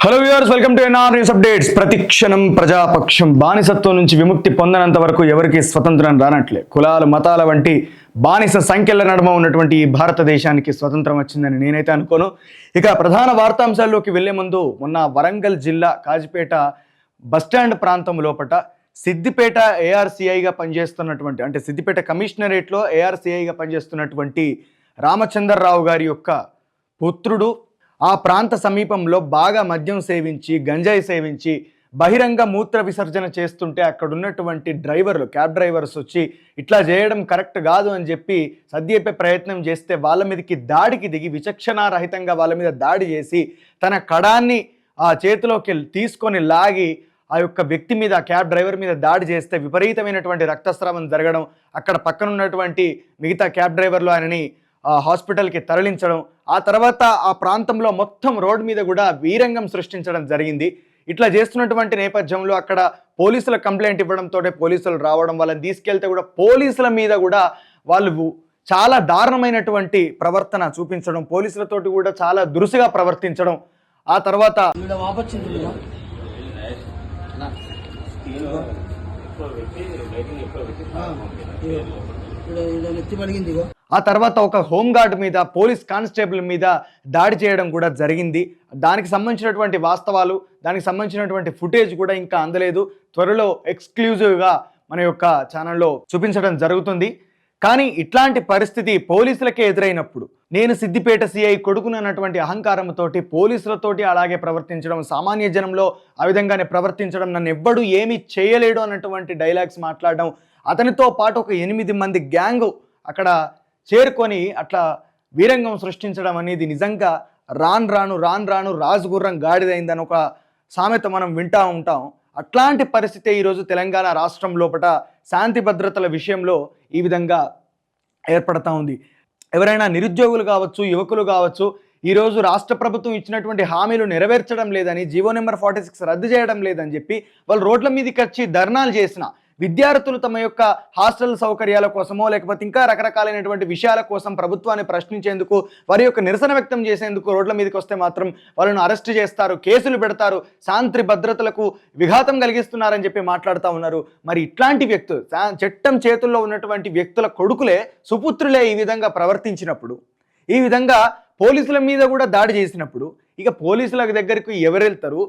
Hello viewers welcome to NR news updates ప్రతిక్షణం ప్రజాపక్షం బానిసత్వం నుంచి విముక్తి పొందనంత వరకు ఎవరికి స్వతంత్రం రానట్లే. కులాలు మతాల వంటి బానిస సంఖ్యల నడుమ ఉన్నటువంటి ఈ భారతదేశానికి స్వతంత్రం వచ్చిందని నేనైతే అనుకోను. ఇక ప్రధాన వార్తాంశాల్లోకి వెళ్ళే ముందు మొన్న వరంగల్ జిల్లా కాజిపేట బస్టాండ్ ప్రాంతం లోపట సిద్దిపేట ఏఆర్సీఐగా పనిచేస్తున్నటువంటి అంటే సిద్దిపేట కమిషనరేట్లో ఏఆర్సీఐగా పనిచేస్తున్నటువంటి రామచంద్రరావు గారి యొక్క పుత్రుడు ఆ ప్రాంత సమీపంలో బాగా మద్యం సేవించి గంజాయి సేవించి బహిరంగ మూత్ర విసర్జన చేస్తుంటే అక్కడ ఉన్నటువంటి డ్రైవర్లు క్యాబ్ డ్రైవర్స్ వచ్చి ఇట్లా చేయడం కరెక్ట్ కాదు అని చెప్పి సద్దిపే ప్రయత్నం చేస్తే వాళ్ళ మీదకి దాడికి దిగి విచక్షణారహితంగా వాళ్ళ మీద దాడి చేసి తన కడాన్ని ఆ చేతిలోకి తీసుకొని లాగి ఆ యొక్క వ్యక్తి మీద క్యాబ్ డ్రైవర్ మీద దాడి చేస్తే విపరీతమైనటువంటి రక్తస్రావం జరగడం అక్కడ పక్కన ఉన్నటువంటి మిగతా క్యాబ్ డ్రైవర్లు ఆయనని హాస్పిటల్కి తరలించడం ఆ తర్వాత ఆ ప్రాంతంలో మొత్తం రోడ్ మీద కూడా వీరంగం సృష్టించడం జరిగింది. ఇట్లా చేస్తున్నటువంటి నేపథ్యంలో అక్కడ పోలీసుల కంప్లైంట్ ఇవ్వడంతో పోలీసులు రావడం వాళ్ళని తీసుకెళ్తే కూడా పోలీసుల మీద కూడా వాళ్ళు చాలా దారుణమైనటువంటి ప్రవర్తన చూపించడం పోలీసులతోటి కూడా చాలా దురుసుగా ప్రవర్తించడం ఆ తర్వాత ఈడ నెత్తి పలిగింది ఇగో. ఆ తర్వాత ఒక హోంగార్డ్ మీద పోలీస్ కానిస్టేబుల్ మీద దాడి చేయడం కూడా జరిగింది. దానికి సంబంధించినటువంటి వాస్తవాలు దానికి సంబంధించినటువంటి ఫుటేజ్ కూడా ఇంకా అందలేదు. త్వరలో ఎక్స్క్లూజివ్గా మన యొక్క ఛానల్లో చూపించడం జరుగుతుంది. కానీ ఇట్లాంటి పరిస్థితి పోలీసులకే ఎదురైనప్పుడు నేను సిద్దిపేట సిఐ కొడుకునన్నటువంటి అహంకారంతోటి పోలీసులతోటి అలాగే ప్రవర్తించడం సామాన్య జనంలో ఆ విధంగానే ప్రవర్తించడం నన్ను ఎవ్వడు ఏమీ చేయలేడు అన్నటువంటి డైలాగ్స్ మాట్లాడడం అతనితో పాటు ఒక ఎనిమిది మంది గ్యాంగ్ అక్కడ చేరుకొని అట్లా వీరంగం సృష్టించడం అనేది నిజంగా రాను రాను రాను రాను రాజగుర్రం గాడిదైందని ఒక సామెత మనం వింటా ఉంటాం. అట్లాంటి పరిస్థితి ఈరోజు తెలంగాణ రాష్ట్రం లోపల శాంతి భద్రతల విషయంలో ఈ విధంగా ఏర్పడతా ఉంది. ఎవరైనా నిరుద్యోగులు కావచ్చు యువకులు కావచ్చు ఈరోజు రాష్ట్ర ప్రభుత్వం ఇచ్చినటువంటి హామీలు నెరవేర్చడం లేదని జీవో నెంబర్ ఫార్టీ సిక్స్ రద్దు చేయడం లేదని చెప్పి వాళ్ళు రోడ్ల మీదకి వచ్చి ధర్నాలు చేసిన విద్యార్థులు తమ యొక్క హాస్టల్ సౌకర్యాల కోసమో లేకపోతే ఇంకా రకరకాలైనటువంటి విషయాల కోసం ప్రభుత్వాన్ని ప్రశ్నించేందుకు వారి యొక్క నిరసన వ్యక్తం చేసేందుకు రోడ్ల మీదకి వస్తే మాత్రం వాళ్ళను అరెస్ట్ చేస్తారు కేసులు పెడతారు శాంతి భద్రతలకు విఘాతం కలిగిస్తున్నారని చెప్పి మాట్లాడుతూ ఉన్నారు. మరి ఇట్లాంటి వ్యక్తులు చట్టం చేతుల్లో ఉన్నటువంటి వ్యక్తుల కొడుకులే సుపుత్రులే ఈ విధంగా ప్రవర్తించినప్పుడు ఈ విధంగా పోలీసుల మీద కూడా దాడి చేసినప్పుడు ఇక పోలీసుల దగ్గరికి ఎవరు వెళ్తారు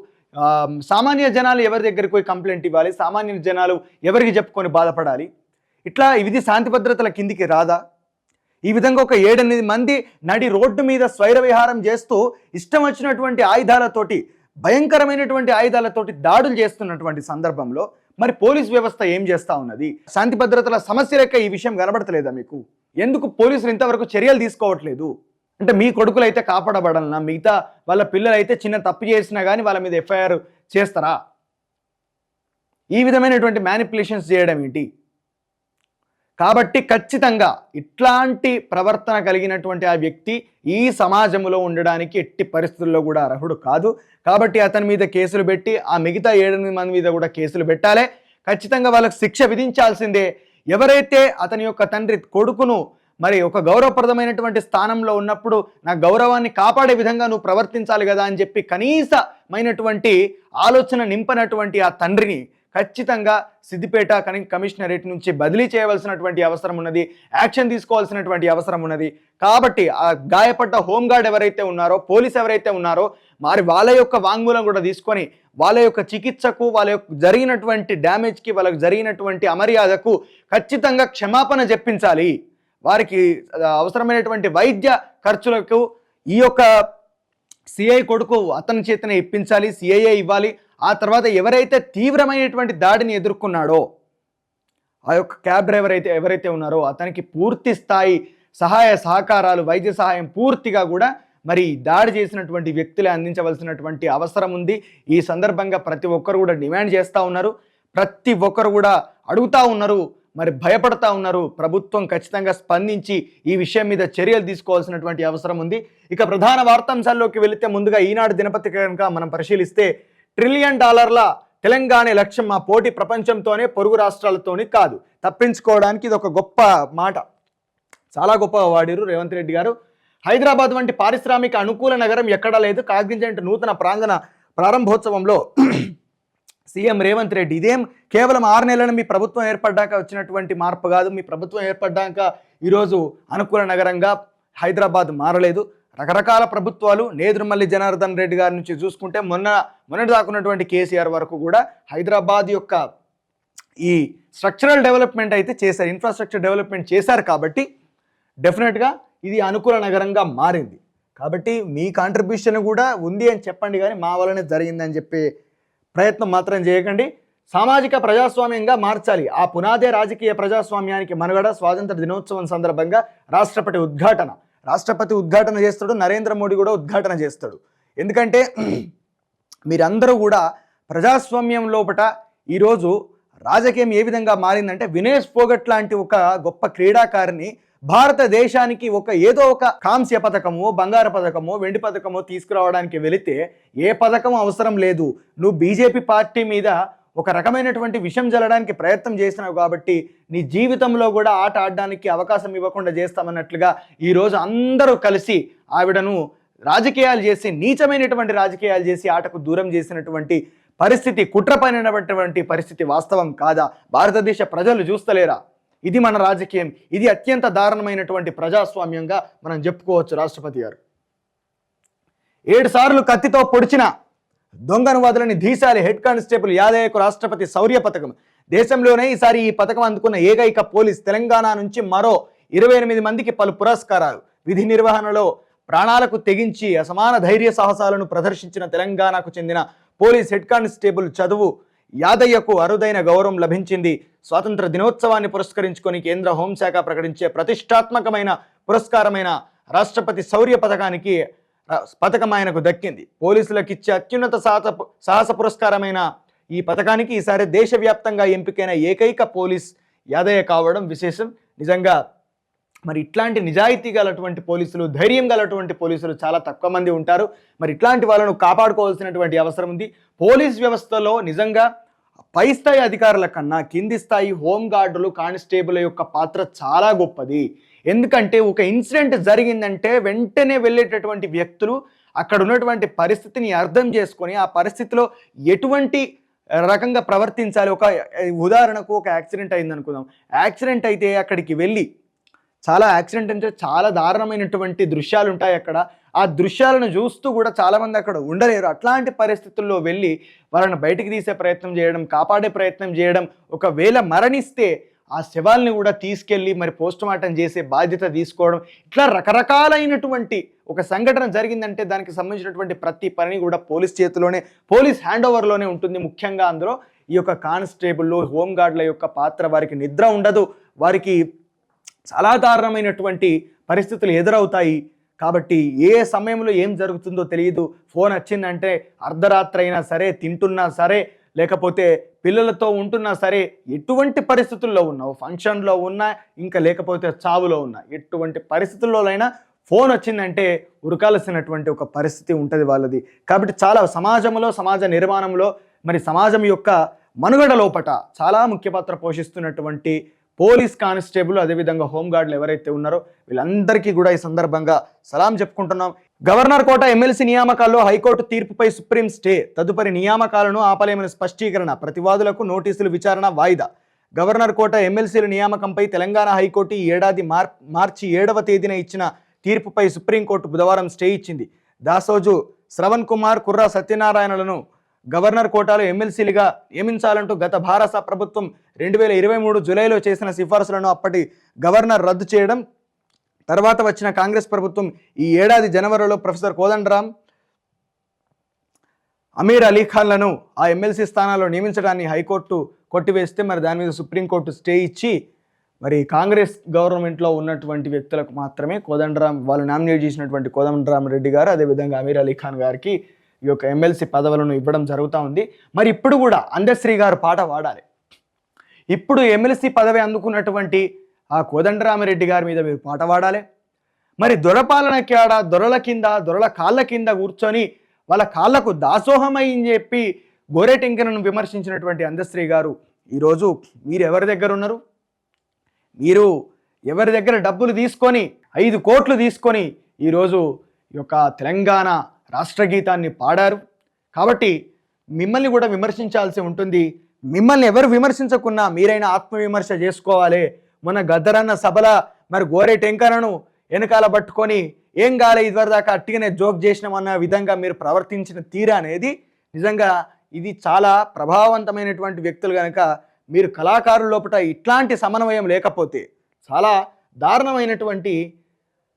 సామాన్య జనాలు ఎవరి దగ్గరికి పోయి కంప్లైంట్ ఇవ్వాలి? సామాన్య జనాలు ఎవరికి చెప్పుకొని బాధపడాలి? ఇట్లా ఇది శాంతి భద్రతల కిందికి రాదా? ఈ విధంగా ఒక ఏడెనిమిది మంది నడి రోడ్డు మీద స్వైర విహారం చేస్తూ ఇష్టం వచ్చినటువంటి ఆయుధాలతోటి భయంకరమైనటువంటి ఆయుధాలతోటి దాడులు చేస్తున్నటువంటి సందర్భంలో మరి పోలీస్ వ్యవస్థ ఏం చేస్తా ఉన్నది? శాంతి భద్రతల సమస్య లెక్క ఈ విషయం కనబడతలేదా మీకు? ఎందుకు పోలీసులు ఇంతవరకు చర్యలు తీసుకోవట్లేదు? అంటే మీ కొడుకులు అయితే కాపాడబడాలన్నా మిగతా వాళ్ళ పిల్లలు అయితే చిన్న తప్పు చేసినా కానీ వాళ్ళ మీద ఎఫ్ఐఆర్ చేస్తారా? ఈ విధమైనటువంటి మ్యానిపులేషన్స్ చేయడం ఏంటి? కాబట్టి ఖచ్చితంగా ఇట్లాంటి ప్రవర్తన కలిగినటువంటి ఆ వ్యక్తి ఈ సమాజంలో ఉండడానికి ఎట్టి పరిస్థితుల్లో కూడా అర్హుడు కాదు. కాబట్టి అతని మీద కేసులు పెట్టి ఆ మిగతా ఏడెనిమిది మంది మీద కూడా కేసులు పెట్టాలి. ఖచ్చితంగా వాళ్ళకి శిక్ష విధించాల్సిందే. ఎవరైతే అతని యొక్క తండ్రి కొడుకును మరి ఒక గౌరవప్రదమైనటువంటి స్థానంలో ఉన్నప్పుడు నా గౌరవాన్ని కాపాడే విధంగా నువ్వు ప్రవర్తించాలి కదా అని చెప్పి కనీసమైనటువంటి ఆలోచన నింపనటువంటి ఆ తండ్రిని ఖచ్చితంగా సిద్దిపేట కమిషనరేట్ నుంచి బదిలీ చేయవలసినటువంటి అవసరం ఉన్నది యాక్షన్ తీసుకోవాల్సినటువంటి అవసరం ఉన్నది. కాబట్టి ఆ గాయపడ్డ హోంగార్డ్ ఎవరైతే ఉన్నారో పోలీస్ ఎవరైతే ఉన్నారో మరి వాళ్ళ యొక్క వాంగ్మూలం కూడా తీసుకొని వాళ్ళ యొక్క చికిత్సకు వాళ్ళ యొక్క జరిగినటువంటి డ్యామేజ్కి వాళ్ళకి జరిగినటువంటి అమర్యాదకు ఖచ్చితంగా క్షమాపణ చెప్పించాలి. వారికి అవసరమైనటువంటి వైద్య ఖర్చులకు ఈ యొక్క సిఐ కొడుకు అతని చేతనే ఇప్పించాలి సిఐఏ ఇవ్వాలి. ఆ తర్వాత ఎవరైతే తీవ్రమైనటువంటి దాడిని ఎదుర్కొన్నాడో ఆ యొక్క క్యాబ్ డ్రైవర్ అయితే ఎవరైతే ఉన్నారో అతనికి పూర్తి స్థాయి సహాయ సహకారాలు వైద్య సహాయం పూర్తిగా కూడా మరి దాడి చేసినటువంటి వ్యక్తులే అందించవలసినటువంటి అవసరం ఉంది. ఈ సందర్భంగా ప్రతి ఒక్కరు కూడా డిమాండ్ చేస్తూ ఉన్నారు. ప్రతి ఒక్కరు కూడా అడుగుతా ఉన్నారు. మరి భయపడతా ఉన్నారు. ప్రభుత్వం ఖచ్చితంగా స్పందించి ఈ విషయం మీద చర్యలు తీసుకోవాల్సినటువంటి అవసరం ఉంది. ఇక ప్రధాన వార్తాంశాల్లోకి వెళితే ముందుగా ఈనాడు దినపత్రిక కనుక మనం పరిశీలిస్తే ట్రిలియన్ డాలర్ల తెలంగాణ లక్ష్యం మా పోటీ ప్రపంచంతోనే పొరుగు రాష్ట్రాలతోనే కాదు. తప్పించుకోవడానికి ఇది ఒక గొప్ప మాట. చాలా గొప్ప వాడిరు రేవంత్ రెడ్డి గారు. హైదరాబాద్ వంటి పారిశ్రామిక అనుకూల నగరం ఎక్కడా లేదు. కాగ్నిజెంట్ నూతన ప్రాంగణ ప్రారంభోత్సవంలో సీఎం రేవంత్ రెడ్డి ఇదేం కేవలం ఆరు నెలలను మీ ప్రభుత్వం ఏర్పడ్డాక వచ్చినటువంటి మార్పు కాదు. మీ ప్రభుత్వం ఏర్పడ్డాక ఈరోజు అనుకూల నగరంగా హైదరాబాద్ మారలేదు. రకరకాల ప్రభుత్వాలు నేదురుమల్లి జనార్దన్ రెడ్డి గారి నుంచి చూసుకుంటే మొన్న మొన్నటి దాకున్నటువంటి కేసీఆర్ వరకు కూడా హైదరాబాద్ యొక్క ఈ స్ట్రక్చరల్ డెవలప్మెంట్ అయితే చేశారు. ఇన్ఫ్రాస్ట్రక్చర్ డెవలప్మెంట్ చేశారు కాబట్టి డెఫినెట్గా ఇది అనుకూల నగరంగా మారింది. కాబట్టి మీ కాంట్రిబ్యూషన్ కూడా ఉంది అని చెప్పండి కానీ మా వల్లనే జరిగిందని చెప్పే ప్రయత్నం మాత్రం చేయకండి. సామాజిక ప్రజాస్వామ్యంగా మార్చాలి. ఆ పునాదే రాజకీయ ప్రజాస్వామ్యానికి మనుగడ స్వాతంత్ర దినోత్సవం సందర్భంగా రాష్ట్రపతి ఉద్ఘాటన. రాష్ట్రపతి ఉద్ఘాటన చేస్తాడు నరేంద్ర మోడీ కూడా ఉద్ఘాటన చేస్తాడు. ఎందుకంటే మీరందరూ కూడా ప్రజాస్వామ్యం లోపట ఈరోజు రాజకీయం ఏ విధంగా మారిందంటే వినేష్ పోగట్ లాంటి ఒక గొప్ప క్రీడాకారిని భారతదేశానికి ఒక ఏదో ఒక కాంస్య పథకము బంగారు పథకము వెండి పథకము తీసుకురావడానికి వెళితే ఏ పథకం అవసరం లేదు. నువ్వు బీజేపీ పార్టీ మీద ఒక రకమైనటువంటి విషం జల్లడానికి ప్రయత్నం చేసినావు కాబట్టి నీ జీవితంలో కూడా ఆట ఆడడానికి అవకాశం ఇవ్వకుండా చేస్తామన్నట్లుగా ఈరోజు అందరూ కలిసి ఆవిడను రాజకీయాలు చేసి నీచమైనటువంటి రాజకీయాలు చేసి ఆటకు దూరం చేసినటువంటి పరిస్థితి కుట్రపైనటువంటి పరిస్థితి వాస్తవం కాదా? భారతదేశ ప్రజలు చూస్తలేరా? ఇది మన రాజకీయం. ఇది అత్యంత దారుణమైనటువంటి ప్రజాస్వామ్యంగా మనం చెప్పుకోవచ్చు రాష్ట్రపతి గారు. ఏడు సార్లు కత్తితో పొడిచిన దొంగను వదలని ధీశాలి హెడ్ కానిస్టేబుల్ యాదయ్యకు రాష్ట్రపతి శౌర్య పథకం. దేశంలోనే ఈసారి ఈ పథకం అందుకున్న ఏకైక పోలీస్ తెలంగాణ నుంచి మరో ఇరవై ఎనిమిది మందికి పలు పురస్కారాలు. విధి నిర్వహణలో ప్రాణాలకు తెగించి అసమాన ధైర్య సాహసాలను ప్రదర్శించిన తెలంగాణకు చెందిన పోలీస్ హెడ్ కానిస్టేబుల్ చదువు యాదయ్యకు అరుదైన గౌరవం లభించింది. స్వాతంత్ర దినోత్సవాన్ని పురస్కరించుకొని కేంద్ర హోంశాఖ ప్రకటించే ప్రతిష్టాత్మకమైన పురస్కారమైన రాష్ట్రపతి శౌర్య పథకానికి పథకం ఆయనకు దక్కింది. పోలీసులకు ఇచ్చే అత్యున్నత సాహస సాహస పురస్కారమైన ఈ పథకానికి ఈసారి దేశవ్యాప్తంగా ఎంపికైన ఏకైక పోలీస్ యాదయ్య కావడం విశేషం. నిజంగా మరి ఇట్లాంటి నిజాయితీ గలటువంటి పోలీసులు ధైర్యం గలటువంటి పోలీసులు చాలా తక్కువ మంది ఉంటారు. మరి ఇట్లాంటి వాళ్ళను కాపాడుకోవాల్సినటువంటి అవసరం ఉంది. పోలీస్ వ్యవస్థలో నిజంగా పై స్థాయి అధికారుల కన్నా కింది స్థాయి హోంగార్డులు కానిస్టేబుల్ యొక్క పాత్ర చాలా గొప్పది. ఎందుకంటే ఒక ఇన్సిడెంట్ జరిగిందంటే వెంటనే వెళ్ళేటటువంటి వ్యక్తులు అక్కడ ఉన్నటువంటి పరిస్థితిని అర్థం చేసుకొని ఆ పరిస్థితిలో ఎటువంటి రకంగా ప్రవర్తించాలి? ఒక ఉదాహరణకు ఒక యాక్సిడెంట్ అయింది అనుకుందాం. యాక్సిడెంట్ అయితే అక్కడికి వెళ్ళి చాలా యాక్సిడెంట్ అంటే చాలా దారుణమైనటువంటి దృశ్యాలు ఉంటాయి అక్కడ. ఆ దృశ్యాలను చూస్తూ కూడా చాలామంది అక్కడ ఉండలేరు. అట్లాంటి పరిస్థితుల్లో వెళ్ళి వాళ్ళని బయటికి తీసే ప్రయత్నం చేయడం కాపాడే ప్రయత్నం చేయడం ఒకవేళ మరణిస్తే ఆ శవాల్ని కూడా తీసుకెళ్ళి మరి పోస్ట్ మార్టం చేసే బాధ్యత తీసుకోవడం ఇట్లా రకరకాలైనటువంటి ఒక సంఘటన జరిగిందంటే దానికి సంబంధించినటువంటి ప్రతి పనిని కూడా పోలీస్ చేతిలోనే పోలీస్ హ్యాండ్ ఓవర్లోనే ఉంటుంది ముఖ్యంగా అందులో. ఈ యొక్క కానిస్టేబుల్ హోంగార్డుల యొక్క పాత్ర వారికి నిద్ర ఉండదు. వారికి చాలా దారుణమైనటువంటి పరిస్థితులు ఎదురవుతాయి. కాబట్టి ఏ సమయంలో ఏం జరుగుతుందో తెలియదు ఫోన్ వచ్చిందంటే అర్ధరాత్రి అయినా సరే తింటున్నా సరే లేకపోతే పిల్లలతో ఉంటున్నా సరే ఎటువంటి పరిస్థితుల్లో ఉన్నావు ఫంక్షన్లో ఉన్నా ఇంకా లేకపోతే చావులో ఉన్నా ఎటువంటి పరిస్థితుల్లోనైనా ఫోన్ వచ్చిందంటే ఉరకాల్సినటువంటి ఒక పరిస్థితి ఉంటుంది వాళ్ళది. కాబట్టి చాలా సమాజంలో సమాజ నిర్మాణంలో మరి సమాజం యొక్క మనుగడ లోపట చాలా ముఖ్య పాత్ర పోషిస్తున్నటువంటి పోలీస్ కానిస్టేబుల్ అదేవిధంగా హోంగార్డులు ఎవరైతే ఉన్నారో వీళ్ళందరికీ కూడా ఈ సందర్భంగా సలాం చెప్పుకుంటున్నాం. గవర్నర్ కోట ఎమ్మెల్సీ నియామకాల్లో హైకోర్టు తీర్పుపై సుప్రీం స్టే. తదుపరి నియామకాలను ఆపలేమని స్పష్టీకరణ ప్రతివాదులకు నోటీసులు విచారణ వాయిదా. గవర్నర్ కోట ఎమ్మెల్సీల నియామకంపై తెలంగాణ హైకోర్టు ఈ ఏడాది మార్ మార్చి ఏడవ తేదీన ఇచ్చిన తీర్పుపై సుప్రీంకోర్టు బుధవారం స్టే ఇచ్చింది. దాసోజు శ్రవణ్ కుమార్ కుర్రా సత్యనారాయణలను గవర్నర్ కోటాలో ఎమ్మెల్సీలుగా నియమించాలంటూ గత భారత ప్రభుత్వం రెండు వేల ఇరవై మూడు జూలైలో చేసిన సిఫార్సులను అప్పటి గవర్నర్ రద్దు చేయడం తర్వాత వచ్చిన కాంగ్రెస్ ప్రభుత్వం ఈ ఏడాది జనవరిలో ప్రొఫెసర్ కోదండరాం అమీర్ అలీ ఖాన్లను ఆ ఎమ్మెల్సీ స్థానాల్లో నియమించడాన్ని హైకోర్టు కొట్టివేస్తే మరి దాని మీద సుప్రీంకోర్టు స్టే ఇచ్చి మరి కాంగ్రెస్ గవర్నమెంట్లో ఉన్నటువంటి వ్యక్తులకు మాత్రమే కోదండరాం వాళ్ళు నామినేట్ చేసినటువంటి కోదండరాం రెడ్డి గారు అదేవిధంగా అమీర్ అలీ ఖాన్ గారికి ఈ యొక్క ఎమ్మెల్సీ పదవులను ఇవ్వడం జరుగుతూ ఉంది. మరి ఇప్పుడు కూడా అందశ్రీ గారు పాట పాడాలి. ఇప్పుడు ఎమ్మెల్సీ పదవి అందుకున్నటువంటి ఆ కోదండరామిరెడ్డి గారి మీద మీరు పాట పాడాలి. మరి దొరపాలన కేడ దొరల కింద దొరల కాళ్ళ కింద కూర్చొని వాళ్ళ కాళ్ళకు దాసోహమై చెప్పి గోరెటెంకనను విమర్శించినటువంటి అందశ్రీ గారు ఈరోజు మీరు ఎవరి దగ్గర ఉన్నారు? మీరు ఎవరి దగ్గర డబ్బులు తీసుకొని ఐదు కోట్లు తీసుకొని ఈరోజు ఈ యొక్క తెలంగాణ రాష్ట్ర గీతాన్ని పాడారు. కాబట్టి మిమ్మల్ని కూడా విమర్శించాల్సి ఉంటుంది. మిమ్మల్ని ఎవరు విమర్శించకున్నా మీరైనా ఆత్మవిమర్శ చేసుకోవాలి. మన గద్దరన్న సభల మరి గోరే టెంకరను వెనకాల పట్టుకొని ఏం కాలే ఇదివరదాకా అట్టిగానే జోక్ చేసినామన్న విధంగా మీరు ప్రవర్తించిన తీరు అనేది నిజంగా ఇది చాలా ప్రభావవంతమైనటువంటి వ్యక్తులు కనుక మీరు కళాకారుల లోపల ఇట్లాంటి సమన్వయం లేకపోతే చాలా దారుణమైనటువంటి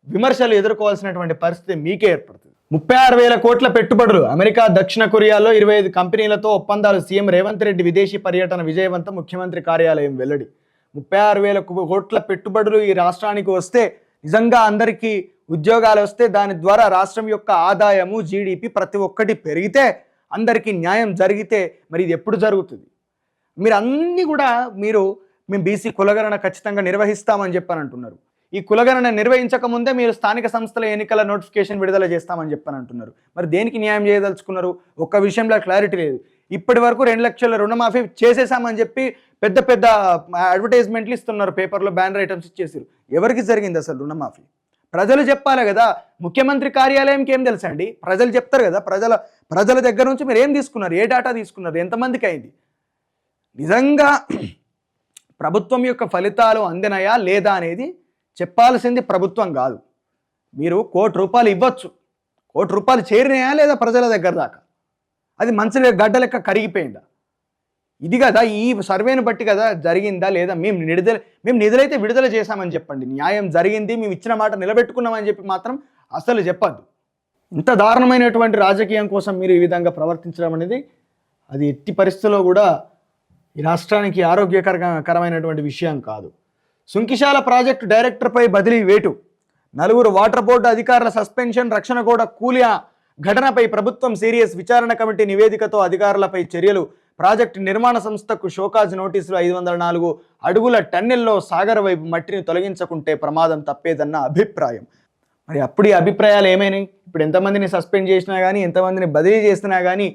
విమర్శలు ఎదుర్కోవాల్సినటువంటి పరిస్థితి మీకే ఏర్పడుతుంది. ముప్పై ఆరు వేల కోట్ల పెట్టుబడులు. అమెరికా దక్షిణ కొరియాలో ఇరవై ఐదు కంపెనీలతో ఒప్పందాలు. సీఎం రేవంత్ రెడ్డి విదేశీ పర్యటన విజయవంతం. ముఖ్యమంత్రి కార్యాలయం వెల్లడి. ముప్పై ఆరు వేల కోట్ల పెట్టుబడులు ఈ రాష్ట్రానికి వస్తే నిజంగా అందరికీ ఉద్యోగాలు వస్తే దాని ద్వారా రాష్ట్రం యొక్క ఆదాయము జీడిపి ప్రతి ఒక్కటి పెరిగితే అందరికీ న్యాయం జరిగితే మరి ఇది ఎప్పుడు జరుగుతుంది? మీరు అన్నీ కూడా మీరు మేము బీసీ కులగరణ ఖచ్చితంగా నిర్వహిస్తామని చెప్పనంటున్నారు. ఈ కులగణన నిర్వహించక ముందే మీరు స్థానిక సంస్థల ఎన్నికల నోటిఫికేషన్ విడుదల చేస్తామని చెప్పని అంటున్నారు. మరి దేనికి న్యాయం చేయదలుచుకున్నారు? ఒక్క విషయంలో క్లారిటీ లేదు. ఇప్పటి వరకు రెండు లక్షల రుణమాఫీ చేసేసామని చెప్పి పెద్ద పెద్ద అడ్వర్టైజ్మెంట్లు ఇస్తున్నారు. పేపర్లో బ్యానర్ ఐటమ్స్ ఇచ్చేసారు ఎవరికి జరిగింది అసలు రుణమాఫీ? ప్రజలు చెప్పాలి కదా. ముఖ్యమంత్రి కార్యాలయంకి ఏం తెలుసండి ప్రజలు చెప్తారు కదా. ప్రజల ప్రజల దగ్గర నుంచి మీరు ఏం తీసుకున్నారు? ఏ డేటా తీసుకున్నారు? ఎంతమందికి అయింది? నిజంగా ప్రభుత్వం యొక్క ఫలితాలు అందినాయా లేదా అనేది చెప్పాల్సింది ప్రభుత్వం కాదు. మీరు కోటి రూపాయలు ఇవ్వచ్చు. కోటి రూపాయలు చేరినాయా లేదా ప్రజల దగ్గర దాకా? అది మంచి గడ్డ లెక్క కరిగిపోయిందా? ఇది కదా ఈ సర్వేను బట్టి కదా జరిగిందా లేదా? మేము నిడుదల మేము నిధులైతే విడుదల చేశామని చెప్పండి. న్యాయం జరిగింది మేము ఇచ్చిన మాట నిలబెట్టుకున్నామని చెప్పి మాత్రం అసలు చెప్పద్దు. ఇంత దారుణమైనటువంటి రాజకీయం కోసం మీరు ఈ విధంగా ప్రవర్తించడం అనేది అది ఎట్టి పరిస్థితుల్లో కూడా ఈ రాష్ట్రానికి ఆరోగ్యకరకరమైనటువంటి విషయం కాదు. సుంకిశాల ప్రాజెక్టు డైరెక్టర్పై బదిలీ వేటు. నలుగురు వాటర్ బోర్డు అధికారుల సస్పెన్షన్ రక్షణ కూడా కూలియా ఘటనపై ప్రభుత్వం సీరియస్ విచారణ కమిటీ నివేదికతో అధికారులపై చర్యలు. ప్రాజెక్టు నిర్మాణ సంస్థకు షోకాజ్ నోటీసులు ఐదు వందల నాలుగు అడుగుల టన్నెల్లో సాగర్ వైపు మట్టిని తొలగించకుంటే ప్రమాదం తప్పేదన్న అభిప్రాయం. మరి అప్పుడు ఈ అభిప్రాయాలు ఏమైనాయి? ఇప్పుడు ఎంతమందిని సస్పెండ్ చేసినా కానీ ఎంతమందిని బదిలీ చేసినా కానీ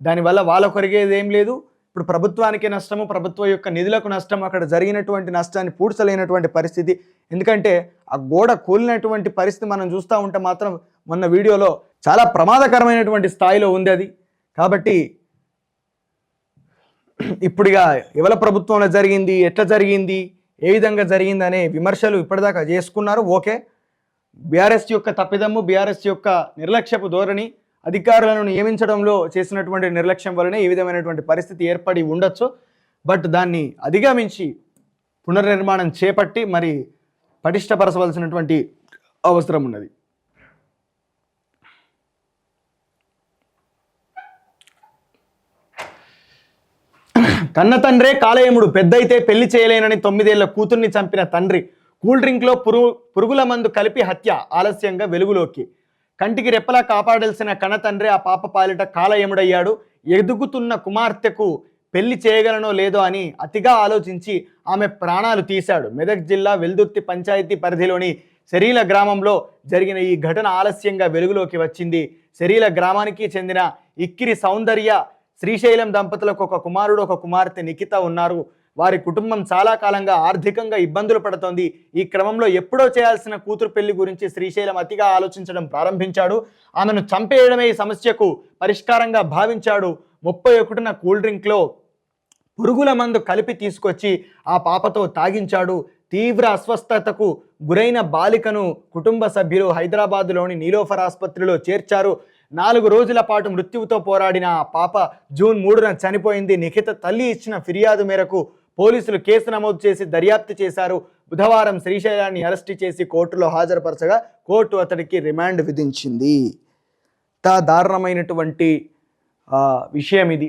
దానివల్ల వాళ్ళ కొరిగేది ఏం లేదు. ఇప్పుడు ప్రభుత్వానికి నష్టము ప్రభుత్వం యొక్క నిధులకు నష్టం అక్కడ జరిగినటువంటి నష్టాన్ని పూడ్చలేనటువంటి పరిస్థితి. ఎందుకంటే ఆ గోడ కూలినటువంటి పరిస్థితి మనం చూస్తూ ఉంటే మాత్రం మొన్న వీడియోలో చాలా ప్రమాదకరమైనటువంటి స్థాయిలో ఉంది అది. కాబట్టి ఇప్పుడుగా ఎవల ప్రభుత్వంలో జరిగింది ఎట్లా జరిగింది ఏ విధంగా జరిగింది అనే విమర్శలు ఇప్పటిదాకా చేసుకున్నారు ఓకే. బీఆర్ఎస్ యొక్క తప్పిదమ్ము బీఆర్ఎస్ యొక్క నిర్లక్ష్యపు ధోరణి అధికారులను నియమించడంలో చేసినటువంటి నిర్లక్ష్యం వలనే ఈ విధమైనటువంటి పరిస్థితి ఏర్పడి ఉండొచ్చు. బట్ దాన్ని అధిగమించి పునర్నిర్మాణం చేపట్టి మరి పటిష్టపరచవలసినటువంటి అవసరం ఉన్నది. కన్న తండ్రే కాలయముడు పెద్దయితే పెళ్ళి చేయలేనని తొమ్మిదేళ్ళ కూతుర్ని చంపిన తండ్రి కూల్ డ్రింక్లో పురుగు పురుగుల మందు కలిపి హత్య ఆలస్యంగా వెలుగులోకి. కంటికి రెప్పలా కాపాడాల్సిన కణతండ్రి ఆ పాప పాలిట కాలయముడయ్యాడు. ఎదుగుతున్న కుమార్తెకు పెళ్ళి చేయగలనో లేదో అని అతిగా ఆలోచించి ఆమె ప్రాణాలు తీశాడు. మెదక్ జిల్లా వెల్దుర్తి పంచాయతీ పరిధిలోని శరీల గ్రామంలో జరిగిన ఈ ఘటన ఆలస్యంగా వెలుగులోకి వచ్చింది. శరీల గ్రామానికి చెందిన ఇక్కిరి సౌందర్య శ్రీశైలం దంపతులకు ఒక కుమారుడు ఒక కుమార్తె నిఖిత ఉన్నారు. వారి కుటుంబం చాలా కాలంగా ఆర్థికంగా ఇబ్బందులు పడుతోంది. ఈ క్రమంలో ఎప్పుడో చేయాల్సిన కూతురు పెళ్ళి గురించి శ్రీశైలం అతిగా ఆలోచించడం ప్రారంభించాడు. ఆమెను చంపేయడమే ఈ సమస్యకు పరిష్కారంగా భావించాడు. ముప్పై ఒకటిన కూల్ డ్రింక్లో పురుగుల మందు కలిపి తీసుకొచ్చి ఆ పాపతో తాగించాడు. తీవ్ర అస్వస్థతకు గురైన బాలికను కుటుంబ సభ్యులు హైదరాబాదులోని నీలోఫర్ ఆసుపత్రిలో చేర్చారు. నాలుగు రోజుల పాటు మృత్యువుతో పోరాడిన ఆ పాప జూన్ మూడున చనిపోయింది. నిఖిత తల్లి ఇచ్చిన ఫిర్యాదు మేరకు పోలీసులు కేసు నమోదు చేసి దర్యాప్తు చేశారు. బుధవారం శ్రీశైలాన్ని అరెస్టు చేసి కోర్టులో హాజరుపరచగా కోర్టు అతడికి రిమాండ్ విధించింది. ఇంత దారుణమైనటువంటి విషయం ఇది.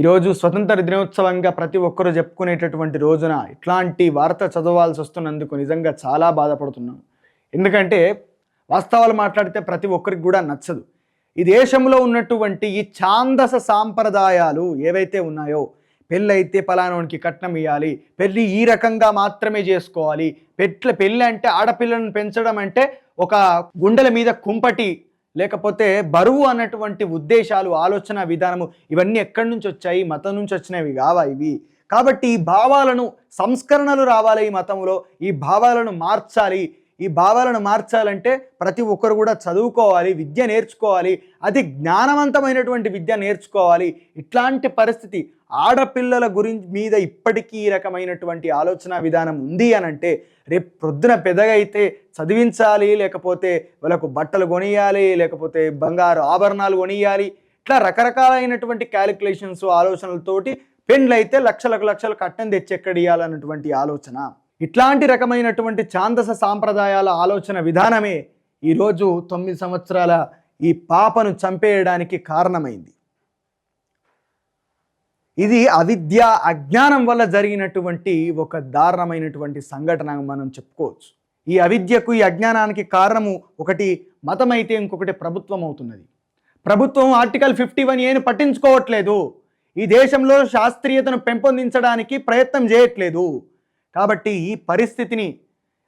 ఈరోజు స్వతంత్ర దినోత్సవంగా ప్రతి ఒక్కరూ చెప్పుకునేటటువంటి రోజున ఇట్లాంటి వార్త చదవాల్సి వస్తున్నందుకు నిజంగా చాలా బాధపడుతున్నాం ఎందుకంటే వాస్తవాలు మాట్లాడితే ప్రతి ఒక్కరికి కూడా నచ్చదు. ఈ దేశంలో ఉన్నటువంటి ఈ ఛాందస సాంప్రదాయాలు ఏవైతే ఉన్నాయో పెళ్ళైతే పలానోనికి కట్నం ఇవ్వాలి పెళ్ళి ఈ రకంగా మాత్రమే చేసుకోవాలి. పెట్ల పెళ్ళి అంటే ఆడపిల్లను పెంచడం అంటే ఒక గుండెల మీద కుంపటి లేకపోతే బరువు అన్నటువంటి ఉద్దేశాలు ఆలోచన విధానము ఇవన్నీ ఎక్కడి నుంచి వచ్చాయి? మతం నుంచి వచ్చినవి కావా ఇవి? కాబట్టి ఈ భావాలను సంస్కరణలు రావాలి ఈ మతంలో. ఈ భావాలను మార్చాలి. ఈ భావాలను మార్చాలంటే ప్రతి ఒక్కరు కూడా చదువుకోవాలి విద్య నేర్చుకోవాలి అది జ్ఞానవంతమైనటువంటి విద్య నేర్చుకోవాలి. ఇట్లాంటి పరిస్థితి ఆడపిల్లల గురించి మీద ఇప్పటికీ ఈ రకమైనటువంటి ఆలోచన విధానం ఉంది అని అంటే రేపు ప్రొద్దున పెద్దగా అయితే చదివించాలి లేకపోతే వాళ్ళకు బట్టలు కొనియాలి లేకపోతే బంగారు ఆభరణాలు కొనియాలి ఇట్లా రకరకాలైనటువంటి క్యాలిక్యులేషన్స్ ఆలోచనలతోటి పెండ్లు అయితే లక్షలకు లక్షలు కట్టం తెచ్చెక్కడియాలన్నటువంటి ఆలోచన. ఇట్లాంటి రకమైనటువంటి ఛాందస సాంప్రదాయాల ఆలోచన విధానమే ఈరోజు తొమ్మిది సంవత్సరాల ఈ పాపను చంపేయడానికి కారణమైంది. ఇది అవిద్య అజ్ఞానం వల్ల జరిగినటువంటి ఒక దారుణమైనటువంటి సంఘటన మనం చెప్పుకోవచ్చు. ఈ అవిద్యకు ఈ అజ్ఞానానికి కారణము ఒకటి మతం అయితే ఇంకొకటి ప్రభుత్వం అవుతున్నది. ప్రభుత్వం ఆర్టికల్ ఫిఫ్టీ వన్ ఏను పట్టించుకోవట్లేదు. ఈ దేశంలో శాస్త్రీయతను పెంపొందించడానికి ప్రయత్నం చేయట్లేదు. కాబట్టి ఈ పరిస్థితిని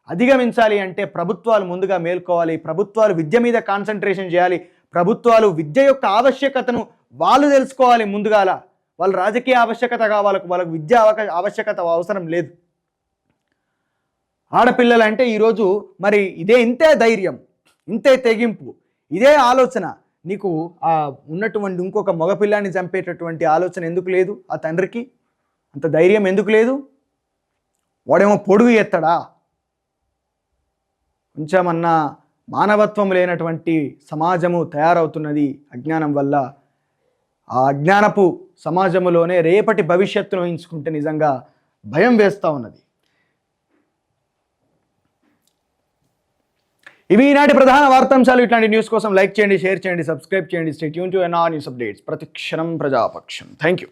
అధిగమించాలి అంటే ప్రభుత్వాలు ముందుగా మేల్కోవాలి ప్రభుత్వాలు విద్య మీద కాన్సన్ట్రేషన్ చేయాలి ప్రభుత్వాలు విద్య యొక్క ఆవశ్యకతను వాళ్ళు తెలుసుకోవాలి ముందుగాల వాళ్ళ రాజకీయ ఆవశ్యకత కావాలి వాళ్ళకు విద్య ఆవశ్యకత అవసరం లేదు. ఆడపిల్లలు అంటే ఈరోజు మరి ఇదే ఇంతే ధైర్యం ఇంతే తెగింపు ఇదే ఆలోచన. నీకు ఆ ఉన్నటువంటి ఇంకొక మగపిల్లాన్ని చంపేటటువంటి ఆలోచన ఎందుకు లేదు? ఆ తండ్రికి అంత ధైర్యం ఎందుకు లేదు? వాడేమో పొడుగు ఎత్తడా కొంచెమన్నా మానవత్వం లేనటువంటి సమాజము తయారవుతున్నది అజ్ఞానం వల్ల. ఆ అజ్ఞానపు సమాజములోనే రేపటి భవిష్యత్తును ఊహించుకుంటే నిజంగా భయం వేస్తూ ఉన్నది. ఇవి ఈనాటి ప్రధాన వార్తాంశాలు. ఇట్లాంటి న్యూస్ కోసం లైక్ చేయండి షేర్ చేయండి సబ్స్క్రైబ్ చేయండి. స్టేట్ యూన్ టు ఎన్ఆర్ న్యూస్ అప్డేట్స్ ప్రతి క్షణం ప్రజాపక్షం. Thank you